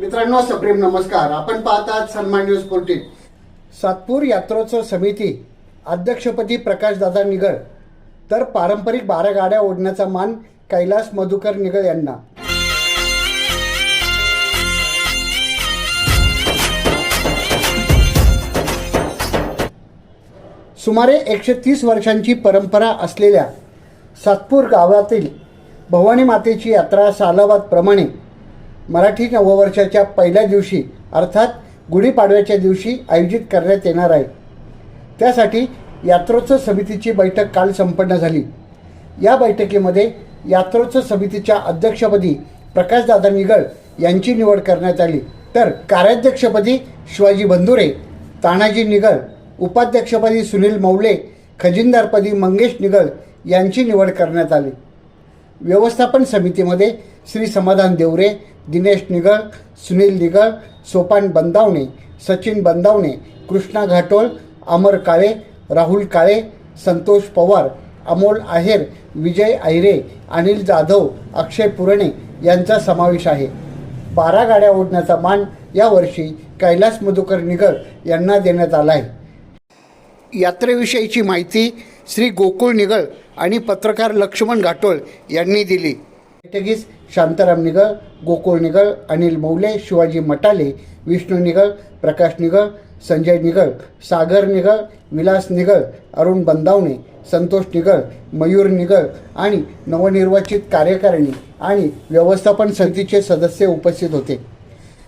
मित्रांनो सप्रेम नमस्कार. आपण पाहतात सन्मान न्यूज फोर्टीन सातपूर यात्रोत्सव समिती अध्यक्षपदी प्रकाशदादा निगळ. तर पारंपरिक बारा गाड्या ओढण्याचा मान कैलास मधुकर निगळ यांना. सुमारे एकशे तीस वर्षांची परंपरा असलेल्या सातपूर गावातील भवानी मातेची यात्रा सालाबादप्रमाणे मराठी नववर्षाच्या पहिल्या दिवशी अर्थात गुढीपाडव्याच्या दिवशी आयोजित करण्यात येणार आहे. त्यासाठी यात्रोत्सव समितीची बैठक काल संपन्न झाली. या बैठकीमध्ये यात्रोत्सव समितीच्या अध्यक्षपदी प्रकाशदादा निगळ यांची निवड करण्यात आली. तर कार्याध्यक्षपदी शिवाजी बंधुरे तानाजी निगळ उपाध्यक्षपदी सुनील मौले खजिनदारपदी मंगेश निगळ यांची निवड करण्यात आली. व्यवस्थापन समितीमध्ये श्री समाधान देवरे दिनेश निगळ सुनील निगळ सोपान बंदावणे सचिन बंदावणे कृष्णा घाटोळ अमर काळे राहुल काळे संतोष पवार अमोल आहेर विजय आहिरे अनिल जाधव अक्षय पुरणे यांचा समावेश आहे. बारा गाड्या ओढण्याचा मान यावर्षी कैलास मधुकर निगळ यांना देण्यात आला आहे. यात्रेविषयीची माहिती श्री गोकुळ निगळ आणि पत्रकार लक्ष्मण घाटोळ यांनी दिली. बैठकीस शांताराम निगळ गोकुळ निगळ अनिल मौले शिवाजी मटाले विष्णू निगळ प्रकाश निगळ संजय निगळ सागर निगळ विलास निगळ अरुण बंदावणे संतोष निगळ मयूर निगळ आणि नवनिर्वाचित कार्यकारिणी आणि व्यवस्थापन समितीचे सदस्य उपस्थित होते.